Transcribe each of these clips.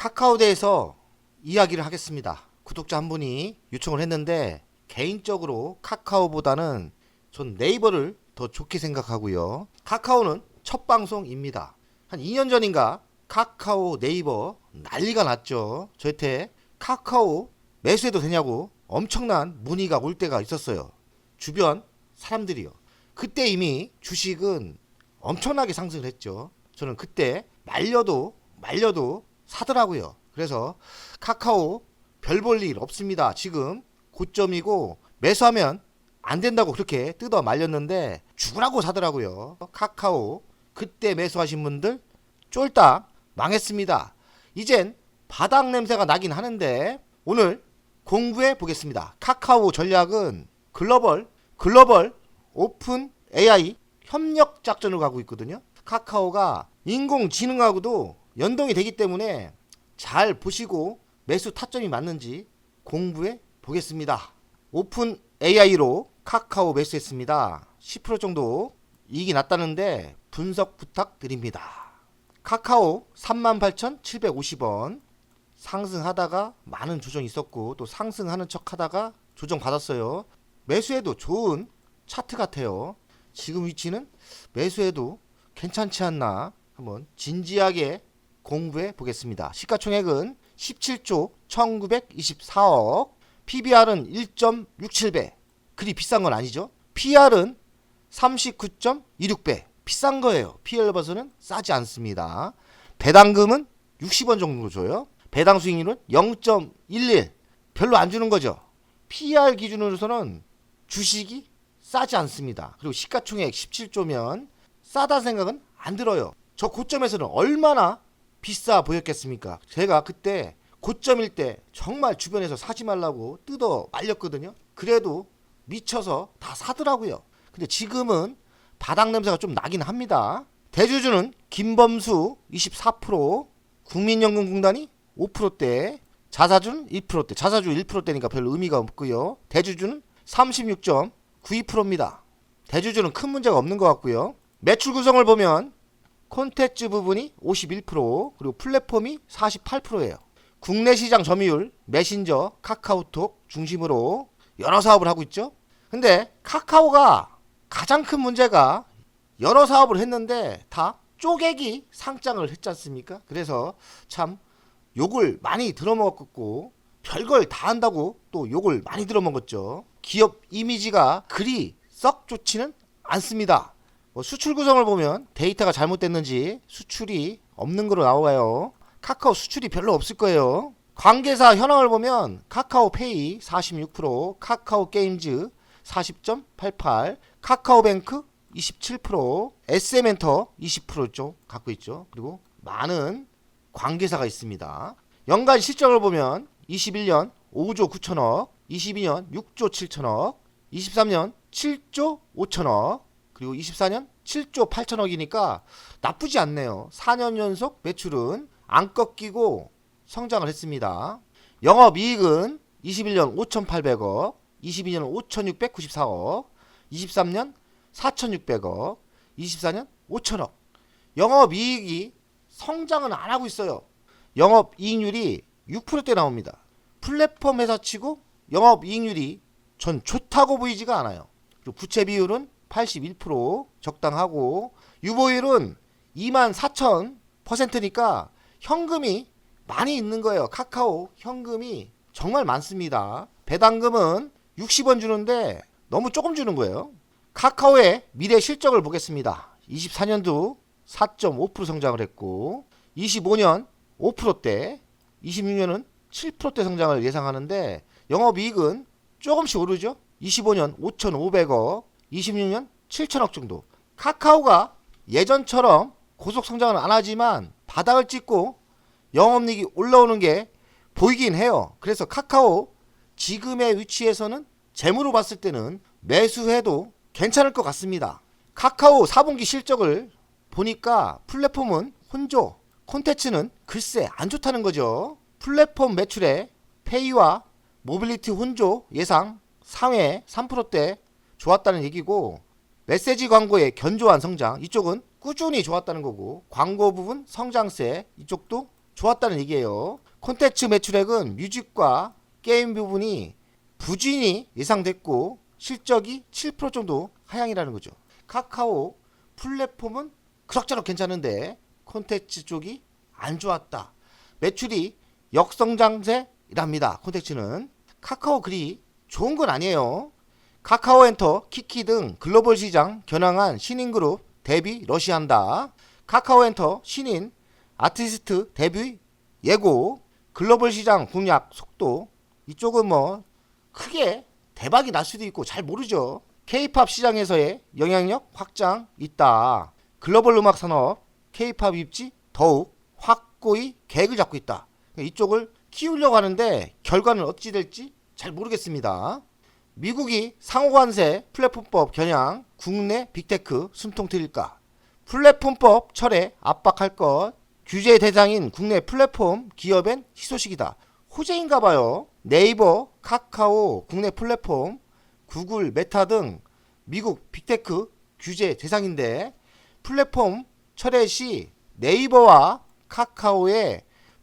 카카오에 대해서 이야기를 하겠습니다. 구독자 한 분이 요청을 했는데 개인적으로 카카오보다는 전 네이버를 더 좋게 생각하고요. 카카오는 첫 방송입니다. 한 2년 전인가 카카오 네이버 난리가 났죠. 저한테 카카오 매수해도 되냐고 엄청난 문의가 올 때가 있었어요. 주변 사람들이요. 그때 이미 주식은 엄청나게 상승을 했죠. 저는 그때 말려도 말려도 사더라고요. 그래서 카카오 별 볼 일 없습니다. 지금 고점이고 매수하면 안 된다고 그렇게 뜯어 말렸는데 죽으라고 사더라고요. 카카오 그때 매수하신 분들 쫄딱 망했습니다. 이젠 바닥 냄새가 나긴 하는데 오늘 공부해 보겠습니다. 카카오 전략은 글로벌 글로벌 오픈 AI 협력 작전을 가고 있거든요. 카카오가 인공지능하고도 연동이 되기 때문에 잘 보시고 매수 타점이 맞는지 공부해 보겠습니다. 오픈 AI로 카카오 매수했습니다. 10% 정도 이익이 났다는데 분석 부탁드립니다. 카카오 38,750원 상승하다가 많은 조정이 있었고 또 상승하는 척 하다가 조정 받았어요. 매수해도 좋은 차트 같아요. 지금 위치는 매수해도 괜찮지 않나 한번 진지하게 공부해 보겠습니다. 시가총액은 17조 1924억, PBR은 1.67배. 그리 비싼 건 아니죠. PR은 39.26배. 비싼 거예요. PL 봐서는 싸지 않습니다. 배당금은 60원 정도 줘요. 배당 수익률은 0.11. 별로 안 주는 거죠. PR 기준으로서는 주식이 싸지 않습니다. 그리고 시가총액 17조면 싸다 생각은 안 들어요. 저 고점에서는 얼마나 비싸 보였겠습니까? 제가 그때 고점일 때 정말 주변에서 사지 말라고 뜯어 말렸거든요. 그래도 미쳐서 다 사더라고요. 근데 지금은 바닥 냄새가 좀 나긴 합니다. 대주주는 김범수 24%, 국민연금공단이 5%대, 자사주는 1%대. 자사주 1%대니까 별 의미가 없고요. 대주주는 36.92%입니다. 대주주는 큰 문제가 없는 것 같고요. 매출 구성을 보면 콘텐츠 부분이 51% 그리고 플랫폼이 48%예요. 국내 시장 점유율 메신저, 카카오톡 중심으로 여러 사업을 하고 있죠. 근데 카카오가 가장 큰 문제가 여러 사업을 했는데 다 쪼개기 상장을 했지 않습니까? 그래서 참 욕을 많이 들어먹었고 별걸 다 한다고 또 욕을 많이 들어먹었죠. 기업 이미지가 그리 썩 좋지는 않습니다. 뭐 수출 구성을 보면 데이터가 잘못됐는지 수출이 없는 거로 나와요. 카카오 수출이 별로 없을 거예요. 관계사 현황을 보면 카카오페이 46%, 카카오 게임즈 40.88, 카카오뱅크 27%, SM엔터 20%쪽 갖고 있죠. 그리고 많은 관계사가 있습니다. 연간 실적을 보면 21년 5조 9천억, 22년 6조 7천억, 23년 7조 5천억, 그리고 24년 7조 8천억이니까 나쁘지 않네요. 4년 연속 매출은 안 꺾이고 성장을 했습니다. 영업 이익은 21년 5,800억, 22년 5,694억, 23년 4,600억, 24년 5천억. 영업 이익이 성장은 안 하고 있어요. 영업 이익률이 6%대 나옵니다. 플랫폼 회사 치고 영업 이익률이 전 좋다고 보이지가 않아요. 그리고 부채 비율은 81% 적당하고 유보율은 2만 4천 퍼센트니까 현금이 많이 있는 거예요. 카카오 현금이 정말 많습니다. 배당금은 60원 주는데 너무 조금 주는 거예요. 카카오의 미래 실적을 보겠습니다. 24년도 4.5% 성장을 했고 25년 5%대 26년은 7%대 성장을 예상하는데 영업이익은 조금씩 오르죠. 25년 5,500억 26년 7천억 정도. 카카오가 예전처럼 고속 성장은 안 하지만 바닥을 찍고 영업이익이 올라오는 게 보이긴 해요. 그래서 카카오 지금의 위치에서는 재무로 봤을 때는 매수해도 괜찮을 것 같습니다. 카카오 4분기 실적을 보니까 플랫폼은 혼조, 콘텐츠는 글쎄 안 좋다는 거죠. 플랫폼 매출에 페이와 모빌리티 혼조 예상 상회 3%대 좋았다는 얘기고 메시지 광고의 견조한 성장 이쪽은 꾸준히 좋았다는 거고 광고 부분 성장세 이쪽도 좋았다는 얘기예요. 콘텐츠 매출액은 뮤직과 게임 부분이 부진이 예상됐고 실적이 7% 정도 하향이라는 거죠. 카카오 플랫폼은 그럭저럭 괜찮은데 콘텐츠 쪽이 안 좋았다. 매출이 역성장세랍니다. 콘텐츠는 카카오 글이 좋은 건 아니에요. 카카오엔터, 키키 등 글로벌 시장 겨냥한 신인 그룹 데뷔 러시한다. 카카오엔터 신인 아티스트 데뷔 예고 글로벌 시장 공략 속도 이쪽은 뭐 크게 대박이 날 수도 있고 잘 모르죠. K-팝 시장에서의 영향력 확장 있다. 글로벌 음악 산업 K-팝 입지 더욱 확고히 계획을 잡고 있다. 이쪽을 키우려고 하는데 결과는 어찌 될지 잘 모르겠습니다. 미국이 상호관세 플랫폼법 겨냥 국내 빅테크 숨통 트일까? 플랫폼법 철회 압박할 것 규제 대상인 국내 플랫폼 기업엔 희소식이다. 호재인가 봐요. 네이버, 카카오, 국내 플랫폼, 구글, 메타 등 미국 빅테크 규제 대상인데 플랫폼 철회 시 네이버와 카카오의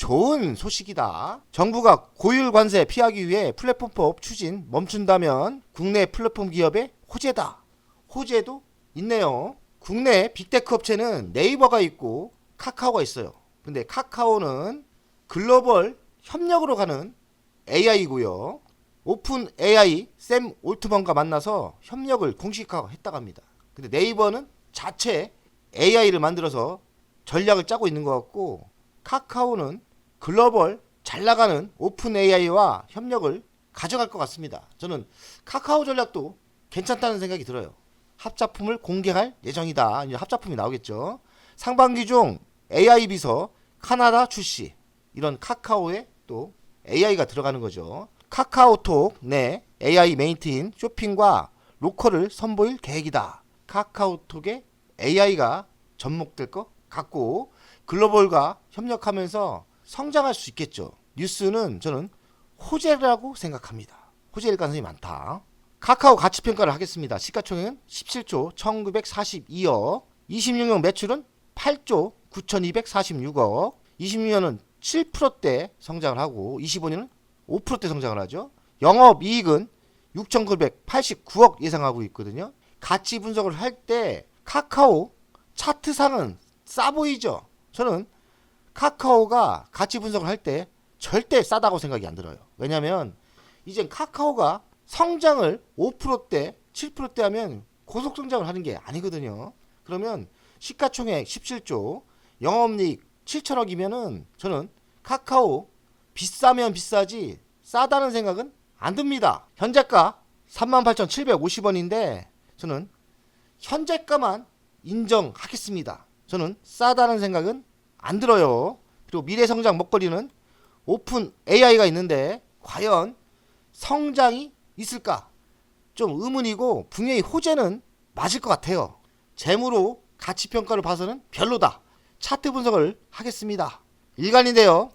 좋은 소식이다. 정부가 고율 관세 피하기 위해 플랫폼법 추진 멈춘다면 국내 플랫폼 기업의 호재다. 호재도 있네요. 국내 빅테크 업체는 네이버가 있고 카카오가 있어요. 근데 카카오는 글로벌 협력으로 가는 AI고요. 오픈 AI 샘 올트먼과 만나서 협력을 공식화했다고 합니다. 근데 네이버는 자체 AI를 만들어서 전략을 짜고 있는 것 같고 카카오는 글로벌 잘 나가는 오픈 AI와 협력을 가져갈 것 같습니다. 저는 카카오 전략도 괜찮다는 생각이 들어요. 합작품을 공개할 예정이다. 이제 합작품이 나오겠죠. 상반기 중 AI 비서 카나다 출시. 이런 카카오에 또 AI가 들어가는 거죠. 카카오톡 내 AI 메인트인 쇼핑과 로컬을 선보일 계획이다. 카카오톡에 AI가 접목될 것 같고 글로벌과 협력하면서 성장할 수 있겠죠. 뉴스는 저는 호재라고 생각합니다. 호재일 가능성이 많다. 카카오 가치 평가를 하겠습니다. 시가총액은 17조 1942억, 26년 매출은 8조 9246억, 26년은 7%대 성장을 하고 25년은 5%대 성장을 하죠. 영업 이익은 6,989억 예상하고 있거든요. 가치 분석을 할 때 카카오 차트상은 싸 보이죠. 저는 카카오가 가치 분석을 할 때 절대 싸다고 생각이 안 들어요. 왜냐면 이젠 카카오가 성장을 5%대, 7%대 하면 고속 성장을 하는 게 아니거든요. 그러면 시가총액 17조, 영업이익 7천억이면은 저는 카카오 비싸면 비싸지 싸다는 생각은 안 듭니다. 현재가 38,750원인데 저는 현재가만 인정하겠습니다. 저는 싸다는 생각은 안 들어요. 그리고 미래 성장 먹거리는 오픈 AI가 있는데 과연 성장이 있을까? 좀 의문이고 분명히 호재는 맞을 것 같아요. 재무로 가치 평가를 봐서는 별로다. 차트 분석을 하겠습니다. 일간인데요.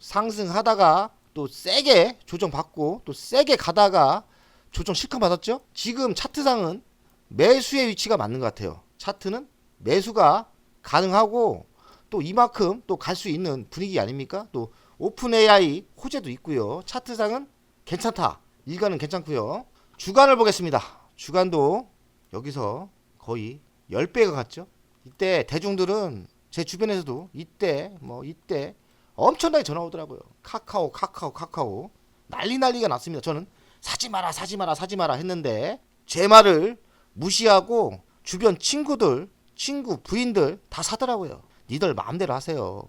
상승하다가 또 세게 조정받고 또 세게 가다가 조정 실컷 받았죠? 지금 차트상은 매수의 위치가 맞는 것 같아요. 차트는 매수가 가능하고 또 이만큼 또 갈 수 있는 분위기 아닙니까? 또 오픈 AI 호재도 있고요. 차트상은 괜찮다. 일간은 괜찮고요. 주간을 보겠습니다. 주간도 여기서 거의 10배가 갔죠. 이때 대중들은 제 주변에서도 이때 뭐 이때 엄청나게 전화 오더라고요. 카카오 카카오 카카오 난리 난리가 났습니다. 저는 사지 마라 사지 마라 사지 마라 했는데 제 말을 무시하고 주변 친구들 친구 부인들 다 사더라고요. 니들 마음대로 하세요.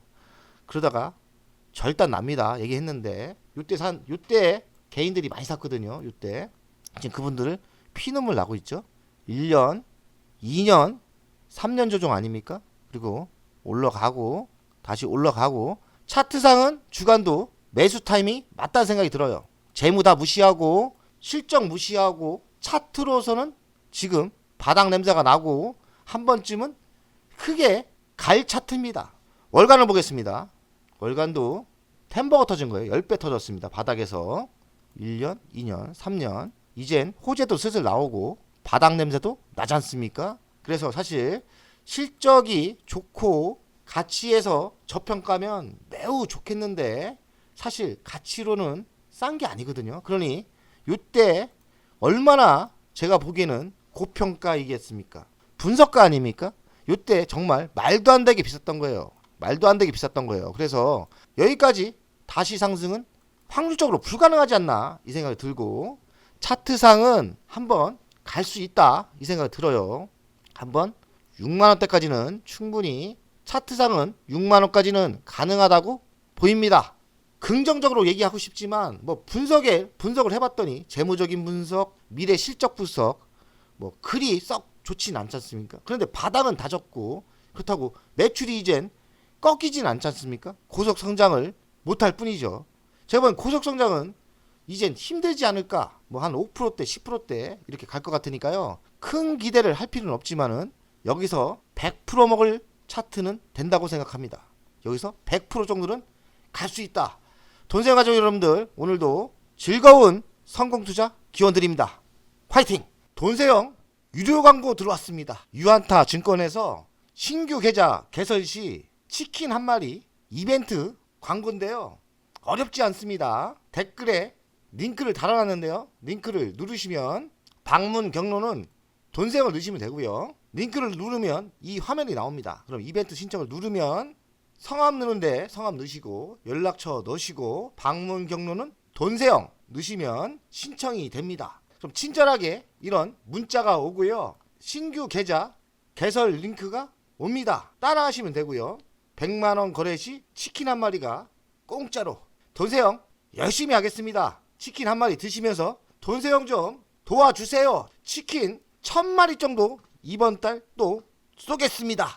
그러다가 절단 납니다. 얘기했는데 요때 산 요때 개인들이 많이 샀거든요. 요때 지금 그분들을 피눈물 나고 있죠. 1년, 2년, 3년 조정 아닙니까? 그리고 올라가고 다시 올라가고 차트상은 주간도 매수 타임이 맞다는 생각이 들어요. 재무 다 무시하고 실적 무시하고 차트로서는 지금 바닥 냄새가 나고 한 번쯤은 크게 갈 차트입니다. 월간을 보겠습니다. 월간도 템버가 터진 거예요. 10배 터졌습니다. 바닥에서 1년, 2년, 3년 이젠 호재도 슬슬 나오고 바닥 냄새도 나지 않습니까? 그래서 사실 실적이 좋고 가치에서 저평가면 매우 좋겠는데 사실 가치로는 싼 게 아니거든요. 그러니 이때 얼마나 제가 보기에는 고평가이겠습니까? 분석가 아닙니까? 이때 정말 말도 안 되게 비쌌던 거예요. 말도 안 되게 비쌌던 거예요. 그래서 여기까지 다시 상승은 확률적으로 불가능하지 않나 이 생각이 들고 차트상은 한번 갈 수 있다 이 생각이 들어요. 한번 6만 원대까지는 충분히 차트상은 6만 원까지는 가능하다고 보입니다. 긍정적으로 얘기하고 싶지만 뭐 분석에 분석을 해봤더니 재무적인 분석, 미래 실적 분석 뭐 글이 썩 좋진 않지 않습니까? 그런데 바닥은 다졌고 그렇다고 매출이 이젠 꺾이진 않지 않습니까? 고속 성장을 못할 뿐이죠. 제가 보기엔 고속 성장은 이젠 힘들지 않을까? 뭐 한 5%대, 10%대 이렇게 갈 것 같으니까요. 큰 기대를 할 필요는 없지만은 여기서 100% 먹을 차트는 된다고 생각합니다. 여기서 100% 정도는 갈 수 있다. 돈생 가족 여러분들 오늘도 즐거운 성공 투자 기원 드립니다. 화이팅! 돈세형 유료 광고 들어왔습니다. 유한타 증권에서 신규 계좌 개설 시 치킨 한 마리 이벤트 광고인데요. 어렵지 않습니다. 댓글에 링크를 달아놨는데요. 링크를 누르시면 방문 경로는 돈세형을 넣으시면 되고요. 링크를 누르면 이 화면이 나옵니다. 그럼 이벤트 신청을 누르면 성함 넣는데 성함 넣으시고 연락처 넣으시고 방문 경로는 돈세형 넣으시면 신청이 됩니다. 그럼 친절하게 이런 문자가 오고요. 신규 계좌 개설 링크가 옵니다. 따라하시면 되고요. 100만 원 거래 시 치킨 한 마리가 공짜로 돈세형 열심히 하겠습니다. 치킨 한 마리 드시면서 돈세형 좀 도와주세요. 치킨 천 마리 정도 이번 달 또 쏘겠습니다.